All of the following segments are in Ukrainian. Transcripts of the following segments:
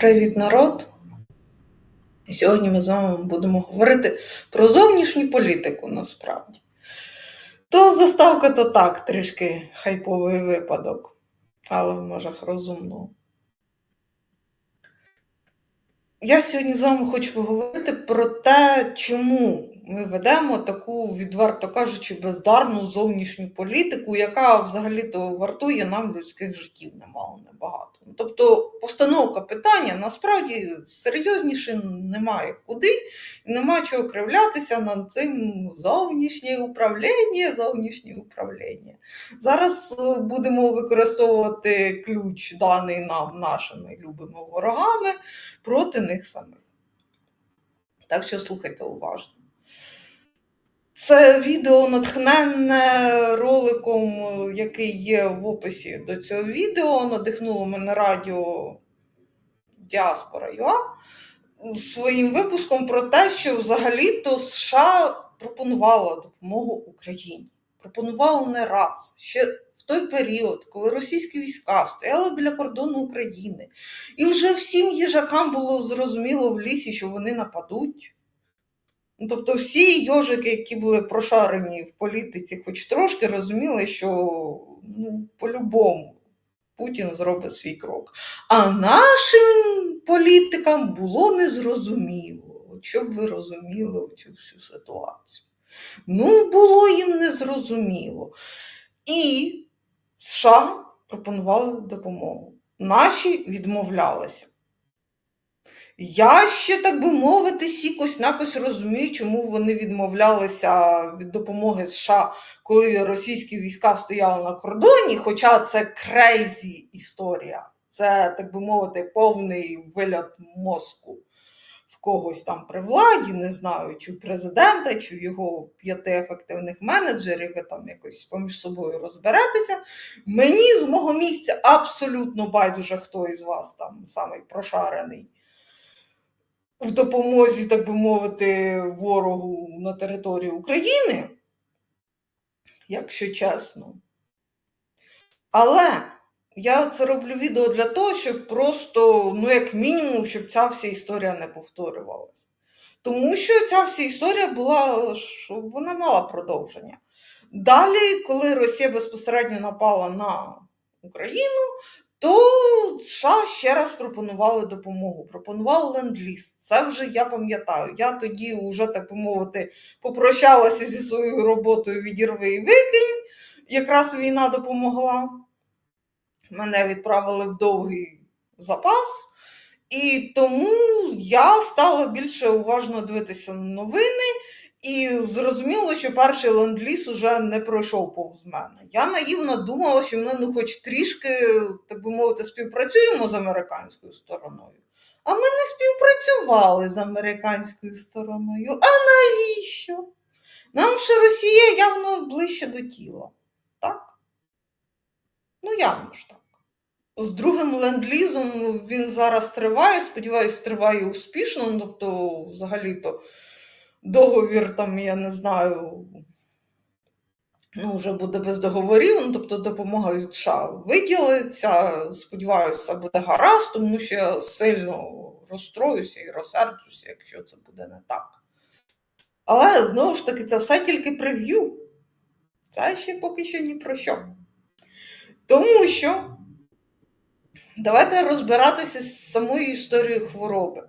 Привіт, народ! Сьогодні ми з вами будемо говорити про зовнішню політику насправді. То заставка, то так, трішки хайповий випадок, але в межах розумного. Я сьогодні з вами хочу поговорити про те, чому ми ведемо таку, відверто кажучи, бездарну зовнішню політику, яка взагалі-то вартує нам людських життів немало небагато. Тобто постановка питання насправді серйозніше немає куди, нема чого кривлятися над цим зовнішнє управління, зовнішнє управління. Зараз е, будемо використовувати ключ, даний нам нашими любими ворогами, проти них самих. Так що слухайте уважно. Це відео натхненне роликом, який є в описі до цього відео. Надихнуло мене радіо Діаспора.ua своїм випуском про те, що взагалі-то США пропонувала допомогу Україні. Пропонувала не раз. Ще в той період, коли російські війська стояли біля кордону України, і вже всім їжакам було зрозуміло в лісі, що вони нападуть. Тобто всі йожики, які були прошарені в політиці, хоч трошки розуміли, що ну, по-любому Путін зробить свій крок. А нашим політикам було незрозуміло, щоб ви розуміли цю всю ситуацію. Ну, було їм незрозуміло. І США пропонували допомогу. Наші відмовлялися. Я ще, так би мовити, сікось накось розумію, чому вони відмовлялися від допомоги США, коли російські війська стояли на кордоні, хоча це крейзі історія. Це, так би мовити, повний вилят мозку в когось там при владі, не знаю, чи президента, чи його п'яти ефективних менеджерів, ви там якось поміж собою розберетеся. Мені з мого місця абсолютно байдуже, хто із вас там самий прошарений в допомозі, так би мовити, ворогу на території України, якщо чесно. Але я це роблю відео для того, щоб просто, ну, як мінімум, щоб ця вся історія не повторювалася. Тому що ця вся історія була, вона мала продовження. Далі, коли Росія безпосередньо напала на Україну, то США ще раз пропонували допомогу, пропонували ленд-ліз. Це вже я пам'ятаю. Я тоді, вже, так би мовити, попрощалася зі своєю роботою відірви і викинь. Якраз війна допомогла. Мене відправили в довгий запас, і тому я стала більше уважно дивитися на новини. І зрозуміло, що перший ленд-ліз уже не пройшов повз мене. Я наївно думала, що ми ну хоч трішки, так би мовити, співпрацюємо з американською стороною. А ми не співпрацювали з американською стороною. А навіщо? Нам ще Росія явно ближче до тіла. Так? Ну, явно ж так. З другим ленд-лізом він зараз триває, сподіваюсь, триває успішно, ну, тобто, взагалі-то договір, там, я не знаю, ну, вже буде без договорів, ну, тобто допомога від США виділиться. Сподіваюся, буде гаразд, тому що я сильно розстроюся і розсерджуся, якщо це буде не так. Але знову ж таки, це все тільки прев'ю. Це ще поки що ні про що. Тому що давайте розбиратися з самою історією хвороби.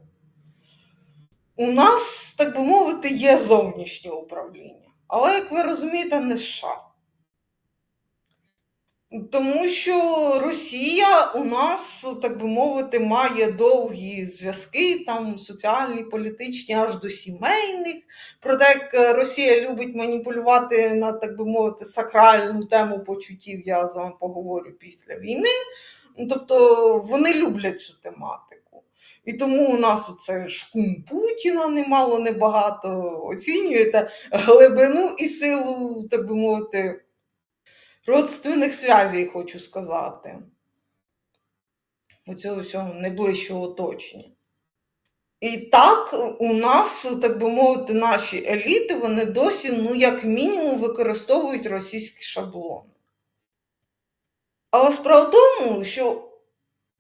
У нас, так би мовити, є зовнішнє управління. Але, як ви розумієте, не США. Тому що Росія у нас, так би мовити, має довгі зв'язки, там соціальні, політичні, аж до сімейних. Про те, як Росія любить маніпулювати на, так би мовити, сакральну тему почуттів, я з вами поговорю після війни. Тобто вони люблять цю тематику. І тому у нас оце шкум Путіна немало небагато оцінюєте глибину і силу, так би мовити, родственних зв'язей, хочу сказати. Оцього всього найближчого оточення. І так, у нас, так би мовити, наші еліти, вони досі, ну, як мінімум, використовують російські шаблони. Але справа в тому, що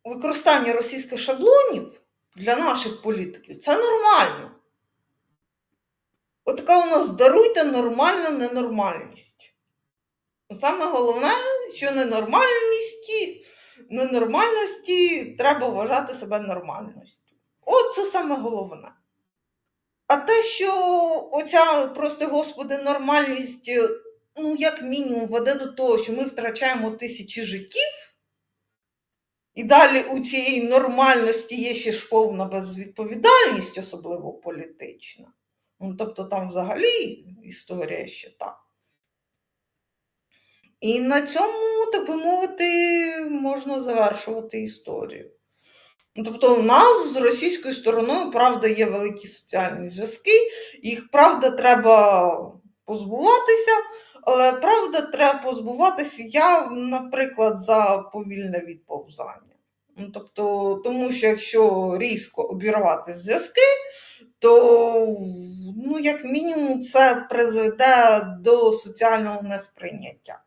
використання російських шаблонів для наших політиків це нормально. Отака у нас даруйте нормальна ненормальність. Саме головне, що ненормальності, ненормальності треба вважати себе нормальністю. От це саме головне. А те, що оця, прости господи, нормальність, ну, як мінімум, веде до того, що ми втрачаємо тисячі життів, і далі у цієї нормальності є ще ж повна безвідповідальність, особливо політична. Ну, тобто там взагалі історія ще та. І на цьому, так би мовити, можна завершувати історію. Ну, Тобто, у нас з російською стороною, правда, є великі соціальні зв'язки, їх правда треба позбуватися, але правда треба позбуватися я, наприклад, за повільне відповзання. Ну, Тобто, тому що якщо різко обірвати зв'язки, то, ну, як мінімум, це призведе до соціального несприйняття.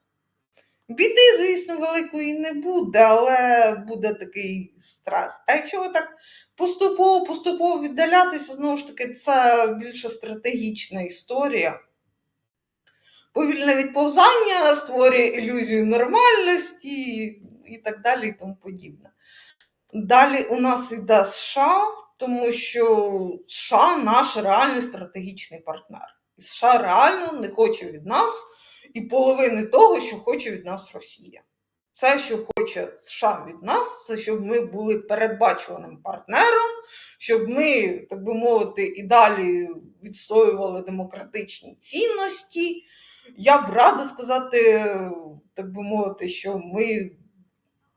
Біди, звісно, великої не буде, але буде такий стрес. А якщо ви так поступово-поступово віддалятися, знову ж таки, це більше стратегічна історія. Повільне відповзання створює ілюзію нормальності і так далі, і тому подібне. Далі у нас йде США, тому що США наш реальний стратегічний партнер. І США реально не хоче від нас і половини того, що хоче від нас Росія. Все, що хоче США від нас, це щоб ми були передбачуваним партнером, щоб ми, так би мовити, і далі відстоювали демократичні цінності. Я б рада сказати, так би мовити, що ми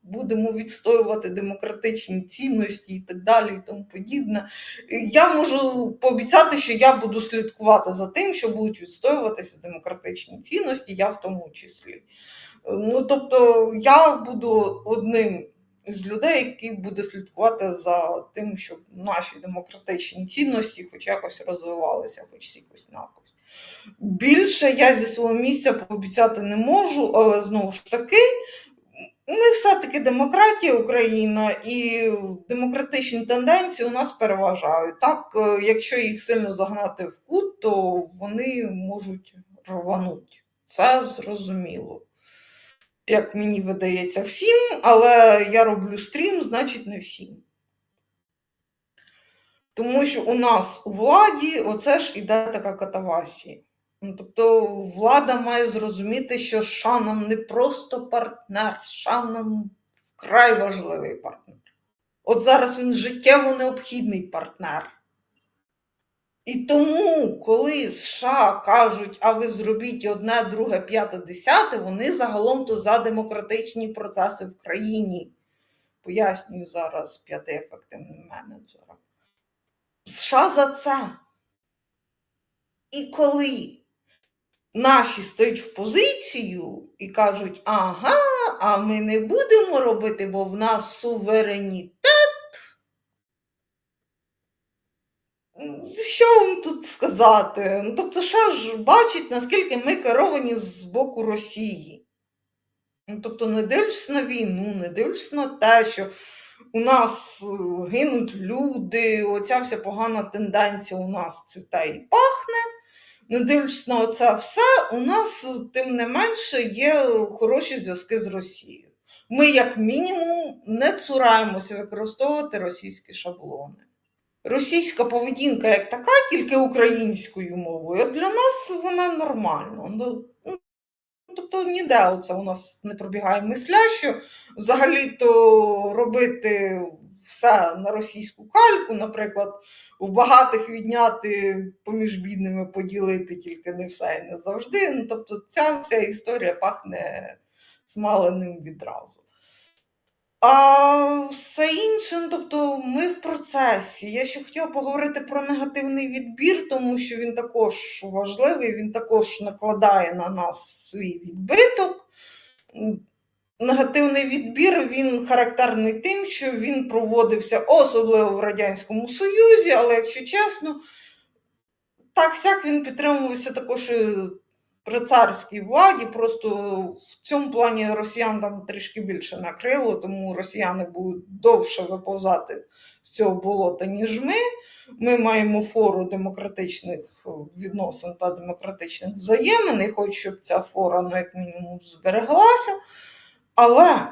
будемо відстоювати демократичні цінності і так далі, і тому подібне. Я можу пообіцяти, що я буду слідкувати за тим, що будуть відстоюватися демократичні цінності, я в тому числі. Ну, тобто, я буду одним з людей, який буде слідкувати за тим, щоб наші демократичні цінності хоч якось розвивалися, хоч якось якось. Більше я зі свого місця пообіцяти не можу, але знову ж таки, ми все-таки демократія Україна, і демократичні тенденції у нас переважають. Так, е, якщо їх сильно загнати в кут, то вони можуть рванути. Це зрозуміло. Як мені видається всім, але я роблю стрім, значить не всім. Тому що у нас у владі оце ж іде така катавасія. Ну, тобто влада має зрозуміти, що США нам не просто партнер, США нам вкрай важливий партнер. От зараз він життєво необхідний партнер. І тому, коли США кажуть, а ви зробіть одне, друге, п'яте, десяте, вони загалом то за демократичні процеси в країні. Пояснюю зараз п'яти ефективним менеджерам. США за це. І коли наші стають в позицію і кажуть, ага, а ми не будемо робити, бо в нас суверенітет. Що вам тут сказати? Ну, тобто, що ж бачить, наскільки ми керовані з боку Росії. Ну, тобто, не дивлячись на війну, не дивлячись на те, що у нас е, гинуть люди, оця вся погана тенденція у нас цвіте і пахне. Не дивлячись на це все, у нас тим не менше є хороші зв'язки з Росією. Ми, як мінімум, не цураємося використовувати російські шаблони. Російська поведінка як така, тільки українською мовою, для нас вона нормальна. Ну, ну, Тобто ніде оце у нас не пробігає мисля, що взагалі-то робити все на російську кальку, наприклад, в багатих відняти поміж бідними поділити, тільки не все і не завжди. Ну, тобто ця вся історія пахне смаленим відразу. А все інше, ну, тобто ми в процесі. Я ще хотіла поговорити про негативний відбір, тому що він також важливий, він також накладає на нас свій відбиток. Негативний відбір він характерний тим, що він проводився особливо в Радянському Союзі, але якщо чесно, так сяк він підтримувався також і при царській владі. Просто в цьому плані росіян там трішки більше накрило, тому росіяни будуть довше виповзати з цього болота, ніж ми. Ми маємо фору демократичних відносин та демократичних взаємин, і хочу, щоб ця фора, ну, як мінімум, збереглася. Але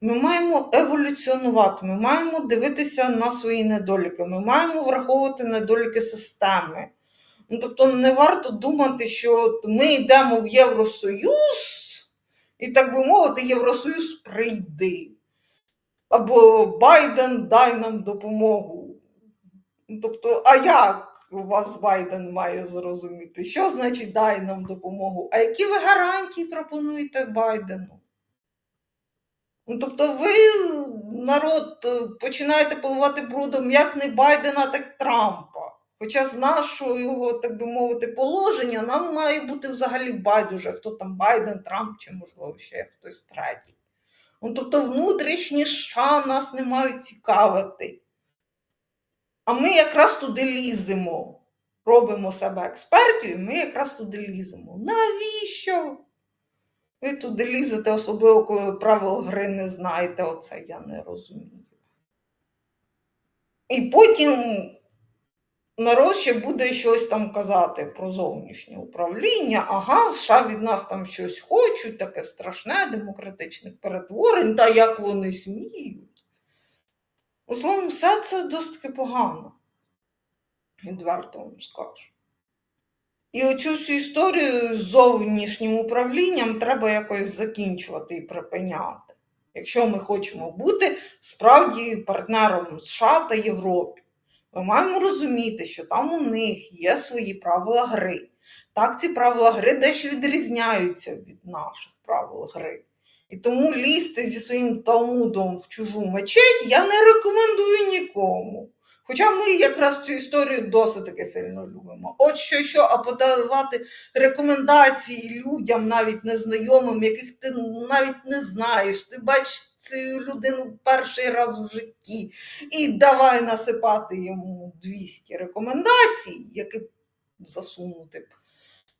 ми маємо еволюціонувати, ми маємо дивитися на свої недоліки, ми маємо враховувати недоліки системи. Ну, тобто не варто думати, що ми йдемо в Євросоюз, і так би мовити, Євросоюз прийди. Або Байден дай нам допомогу. Тобто, а як вас Байден має зрозуміти? Що значить дай нам допомогу? А які ви гарантії пропонуєте Байдену? Ну, тобто ви, народ, е, починаєте поливати брудом як не Байдена, так Трампа. Хоча з нашого його, так би мовити, положення нам має бути взагалі байдуже, хто там Байден, Трамп чи, можливо, ще хтось третій. Ну, тобто внутрішні США нас не мають цікавити. А ми якраз туди ліземо. Робимо себе експертів, і ми якраз туди ліземо. Навіщо? Ви туди лізете, особливо, коли ви правил гри не знаєте, оце я не розумію. І потім народ ще буде щось там казати про зовнішнє управління. Ага, США від нас там щось хочуть, таке страшне, демократичних перетворень, та як вони сміють. Словом, все це досить погано. Відверто вам скажу. І оцю всю історію з зовнішнім управлінням треба якось закінчувати і припиняти. Якщо ми хочемо бути справді партнером США та Європі, ми маємо розуміти, що там у них є свої правила гри. Так, ці правила гри дещо відрізняються від наших правил гри. І тому лізти зі своїм талмудом в чужу мечеть я не рекомендую нікому. Хоча ми якраз цю історію досить таки сильно любимо. От що, що, а подавати рекомендації людям, навіть незнайомим, яких ти навіть не знаєш. Ти бачиш цю людину перший раз в житті, і давай насипати йому 200 рекомендацій, які засунути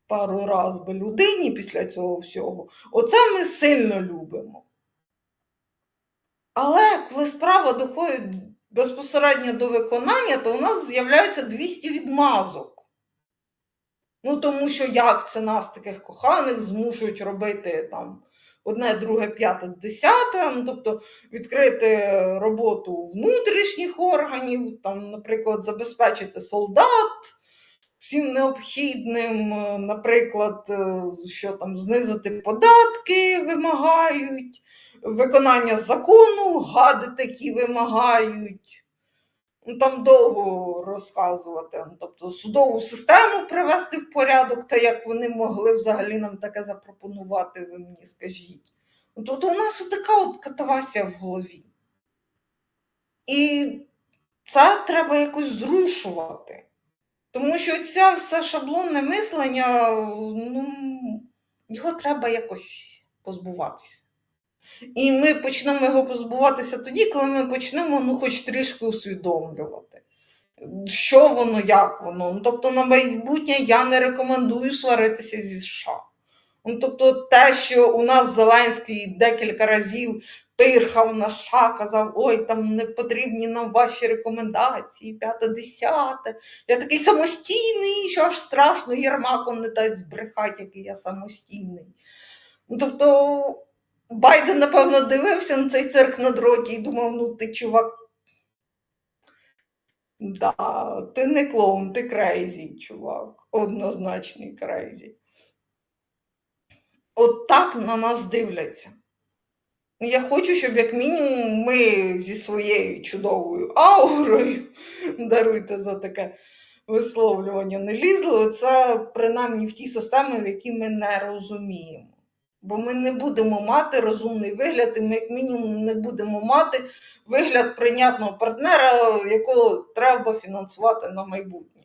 пару раз би людині після цього всього. Оце ми сильно любимо. Але коли справа доходить безпосередньо до виконання, то у нас з'являється 200 відмазок. Ну, тому що як це нас, таких коханих, змушують робити там одне, друге, п'яте, десяте, ну, тобто відкрити роботу внутрішніх органів, там, наприклад, забезпечити солдат всім необхідним, е, наприклад, е, що там знизити податки вимагають, виконання закону, гади такі вимагають. Ну, там довго розказувати, ну, тобто судову систему привести в порядок, та як вони могли взагалі нам таке запропонувати, ви мені скажіть. Тобто у нас така от катавасія в голові. І це треба якось зрушувати. Тому що це все шаблонне мислення, ну, його треба якось позбуватися. І ми почнемо його позбуватися тоді, коли ми почнемо ну, хоч трішки усвідомлювати, що воно, як воно. Ну, тобто, на майбутнє я не рекомендую сваритися зі США. Ну, тобто, те, що у нас Зеленський декілька разів пирхав на США, казав, ой, там не потрібні нам ваші рекомендації, п'яте, десяте. Я такий самостійний, що аж страшно Єрмаком не дасть збрехати, який я самостійний. Ну, тобто, Байден, напевно, дивився на цей цирк на дроті і думав, ну ти чувак. Да, ти не клоун, ти крейзі, чувак. Однозначний крейзі. От так на нас дивляться. Я хочу, щоб як мінімум ми зі своєю чудовою аурою, даруйте за таке висловлювання, не лізли. Це принаймні в ті системи, в які ми не розуміємо. Бо ми не будемо мати розумний вигляд, і ми, як мінімум, не будемо мати вигляд прийнятного партнера, якого треба фінансувати на майбутнє.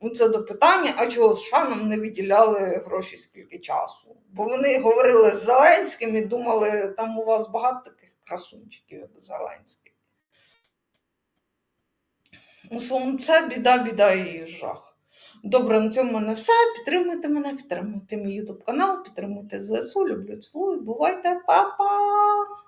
Ну, це до питання, а чого США нам не виділяли гроші скільки часу? Бо вони говорили з Зеленським і думали, там у вас багато таких красунчиків, як Зеленський. Ну, словом, це біда, біда і жах. Добре, на цьому мене все. Підтримуйте мене, підтримуйте мій YouTube канал, підтримуйте ЗСУ. Люблю, цілую. Бувайте, па-па!